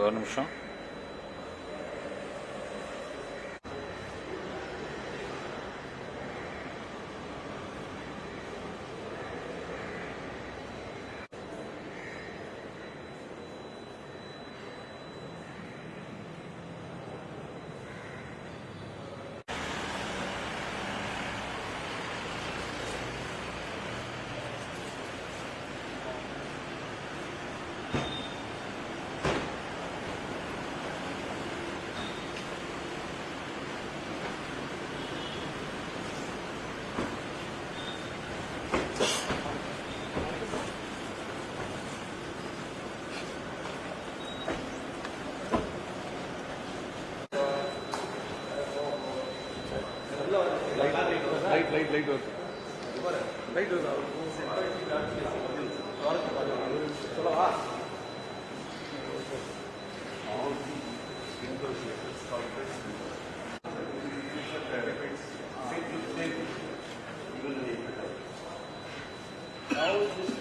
ஒரு நிமிஷம். Light light light வருது அட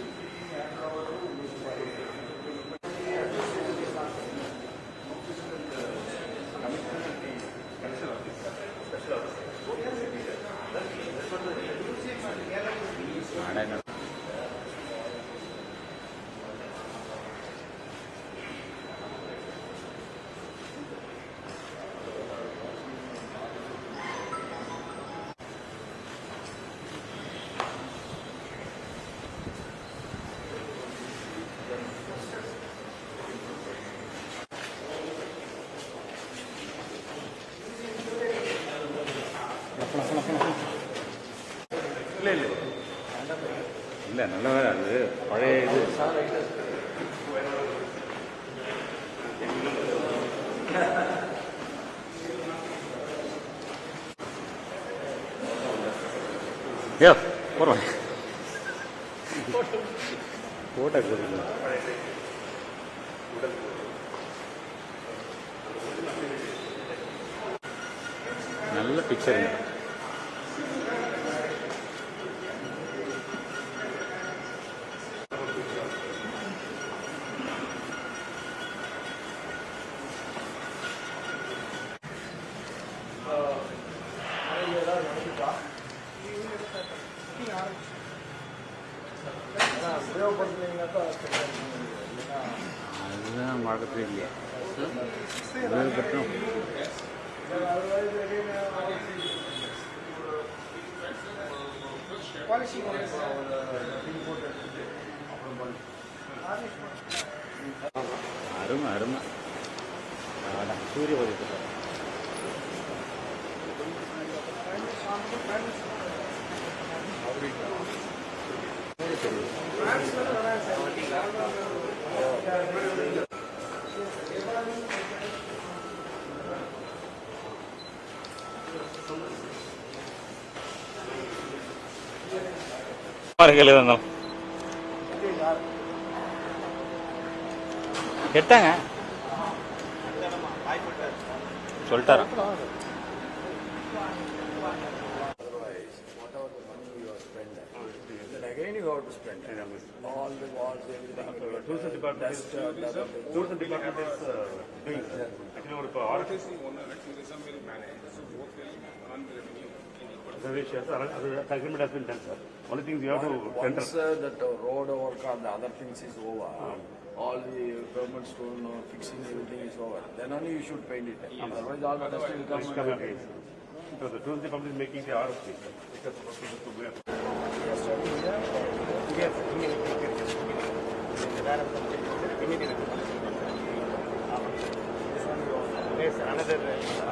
இல்லை நல்ல வேலை அது. பழைய இது. ஏ போடுவாங்க ஃபோட்டோ கொடுங்க நல்ல பிக்சருங்க அதுதான் வழக்கத்தில் இல்லையா அதுக்கப்புறம் அருமை. அருமை சூரிய உதயத்தில் பாருங்கள் இருந்தாலும் எட்டாங்க சொல்லிட்டாரா? again you have to spend. All the walls, everything. tourism department is, Dust, uh, double this. tourism department is uh, doing actually ஒரு இப்போ ஆர்ட் reservations அது அது agreement has been done sir only thing you have to tender Once uh, that uh, road work or the other things is over, all the government stone uh, fixing everything is over, then only you should paint it. Otherwise, all the dust will come. It's come again. So the tourism department is making the RFP because of the to go another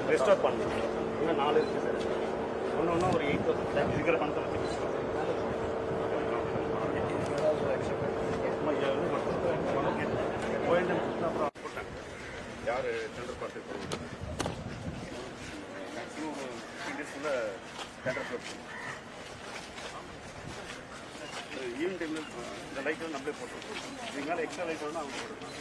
restart பண்ணணும் இன்னும் நாலு இருக்குது sir ஒன்று ஒன்று ஒரு eight thousand இருக்கிற பணத்தை வச்சு யார் டெண்டர் பார்த்து மேக்ஸிமம் த்ரீ டேஸ்க்குள்ள டெண்டர் ஈவினிங் டைமில் இந்த லைட் வந்து நம்மளே போட்டுருக்கோம் இதுக்கு மேலே எக்ஸ்ட்ரா லைட் வந்து அவங்க போட்டுருக்கோம்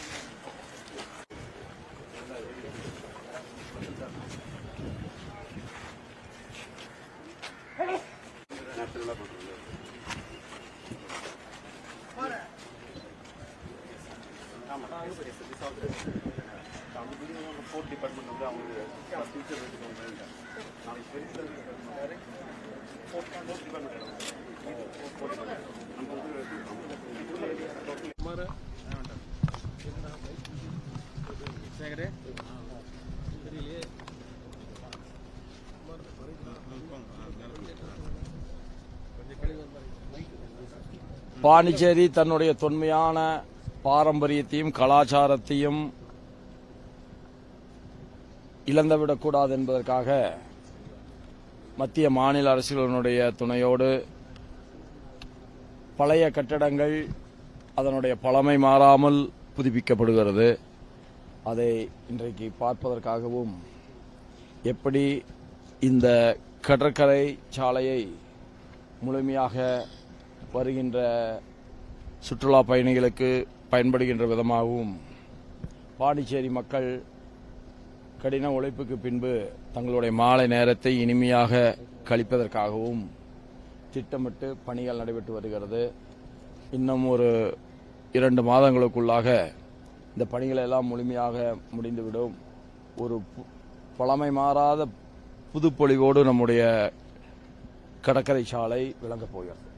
நேச்சுரலாக போட்டுருக்கோம் ஆமாம் சிலிண்டர் வச்சுக்கோங்க நாளைக்கு பெரிய சிலிண்டர் ஃபோர்த் டிபார்ட்மெண்ட் நம்ம வந்து பாண்டிச்சேரி தன்னுடைய தொன்மையான பாரம்பரியத்தையும் கலாச்சாரத்தையும் இழந்துவிடக்கூடாது என்பதற்காக மத்திய மாநில அரசுகளினுடைய துணையோடு பழைய கட்டடங்கள் அதனுடைய பழமை மாறாமல் புதுப்பிக்கப்படுகிறது. அதை இன்றைக்கு பார்ப்பதற்காகவும் எப்படி இந்த கடற்கரை சாலையை முழுமையாக வருகின்ற சுற்றுலா பயணிகளுக்கு பயன்படுகின்ற விதமாகவும் பாண்டிச்சேரி மக்கள் கடின உழைப்புக்கு பின்பு தங்களுடைய மாலை நேரத்தை இனிமையாக கழிப்பதற்காகவும் திட்டமிட்டு பணிகள் நடைபெற்று வருகிறது. இன்னும் ஒரு இரண்டு மாதங்களுக்குள்ளாக இந்த பணிகள் எல்லாம் முழுமையாக முடிந்துவிடும். ஒரு பு- பழமை மாறாத புதுப்பொழிவோடு நம்முடைய கடற்கரை சாலை விளங்கப் போகிறது.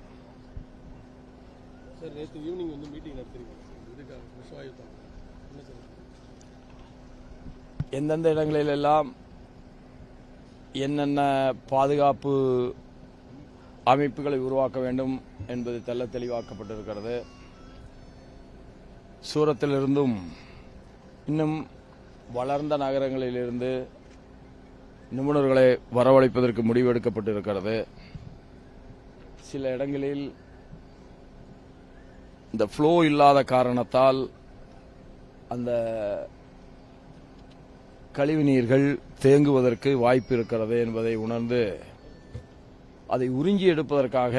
சார் நேற்று ஈவினிங் வந்து மீட்டிங் நடத்திருக்கீங்க இதுக்காக என்ன சார்? எந்தெந்த இடங்களிலெல்லாம் என்னென்ன பாதுகாப்பு அமைப்புகளை உருவாக்க வேண்டும் என்பது தெல்ல தெளிவாக்கப்பட்டிருக்கிறது. சூரத்திலிருந்தும் இன்னும் வளர்ந்த நகரங்களிலிருந்து நிபுணர்களை வரவழைப்பதற்கு முடிவெடுக்கப்பட்டிருக்கிறது. சில இடங்களில் இந்த ஃப்ளோ இல்லாத காரணத்தால் அந்த கழிவு நீர்கள் தேங்குவதற்கு வாய்ப்பு இருக்கிறது என்பதை உணர்ந்து அதை உறிஞ்சி எடுப்பதற்காக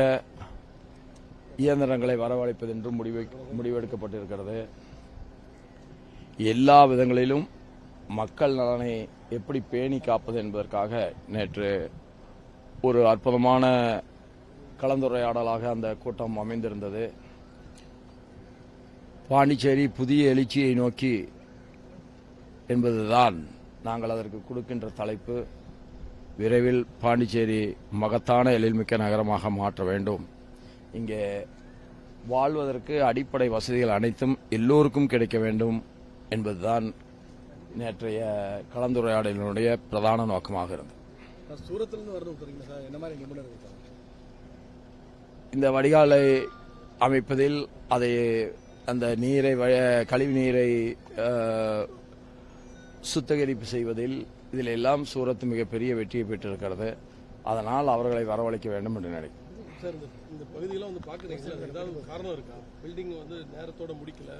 இயந்திரங்களை வரவழைப்பது என்றும் முடிவு முடிவெடுக்கப்பட்டிருக்கிறது. எல்லா விதங்களிலும் மக்கள் நலனை எப்படி பேணி காப்பது என்பதற்காக நேற்று ஒரு அற்புதமான கலந்துரையாடலாக அந்த கூட்டம் அமைந்திருந்தது. பாண்டிச்சேரி புதிய எழுச்சியை நோக்கி என்பதுதான் நாங்கள் அதற்கு கொடுக்கின்ற தலைப்பு. விரைவில் பாண்டிச்சேரி மகத்தான எழில்மிக்க நகரமாக மாற்ற வேண்டும். இங்கே வாழ்வதற்கு அடிப்படை வசதிகள் அனைத்தும் எல்லோருக்கும் கிடைக்க வேண்டும் என்பதுதான் நேற்றைய கலந்துரையாடலினுடைய பிரதான நோக்கமாக இருந்தது. இந்த வடிகாலை அமைப்பதில் அதை அந்த நீரை கழிவு நீரை சுத்திகரிப்பு செய்வதில் இதில் எல்லாம் சூரத் மிகப்பெரிய வெற்றியை பெற்றிருக்கிறது. அதனால் அவர்களை வரவழைக்க வேண்டும் என்று நினைக்கிறேன் சார் இந்த பகுதியெல்லாம் வந்து பார்க்குறீங்க ஏதாவது காரணம் இருக்கா? பில்டிங் வந்து நேரத்தோட முடிக்கல.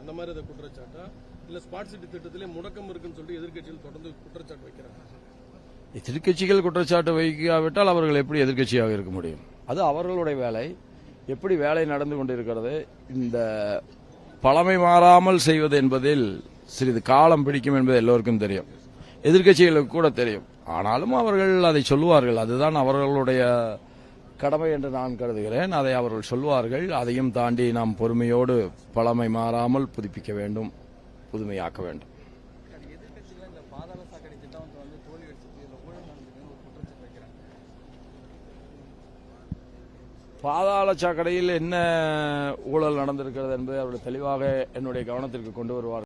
அந்த மாதிரி அதை குற்றச்சாட்டா? இல்லை ஸ்மார்ட் சிட்டி திட்டத்திலே முடக்கம் இருக்குன்னு சொல்லிட்டு எதிர்க்கட்சிகள் தொடர்ந்து குற்றச்சாட்டு வைக்கிறாங்க எதிர்க்கட்சிகள் குற்றச்சாட்டு வைக்காவிட்டால் அவர்கள் எப்படி எதிர்க்கட்சியாக இருக்க முடியும்? அது அவர்களுடைய வேலை. எப்படி வேலை நடந்து கொண்டிருக்கிறது? இந்த பழமை மாறாமல் செய்வது என்பதில் சிறிது காலம் பிடிக்கும் என்பது எல்லோருக்கும் தெரியும். எதிர்க்கட்சிகளுக்கு கூட தெரியும். ஆனாலும் அவர்கள் அதை சொல்லுவார்கள். அதுதான் அவர்களுடைய கடமை என்று நான் கருதுகிறேன். அதை அவர்கள் சொல்வார்கள் அதையும் தாண்டி நாம் பொறுமையோடு பழமை மாறாமல் புதுப்பிக்க வேண்டும் புதுமையாக்க வேண்டும் எதிர்கட்சிகள் இந்த பாதாள சாக்கடை திட்டம் வந்து தோல்வி அடிச்சது இதுல ஊழல் நடந்ததுன்னு ஒரு குற்றச்சாட்டு வைக்கிறாங்க பாதாள சாக்கடையில் என்ன ஊழல் நடந்திருக்கிறது என்பதை அவர்கள் தெளிவாக என்னுடைய கவனத்திற்கு கொண்டு வருவார்கள்.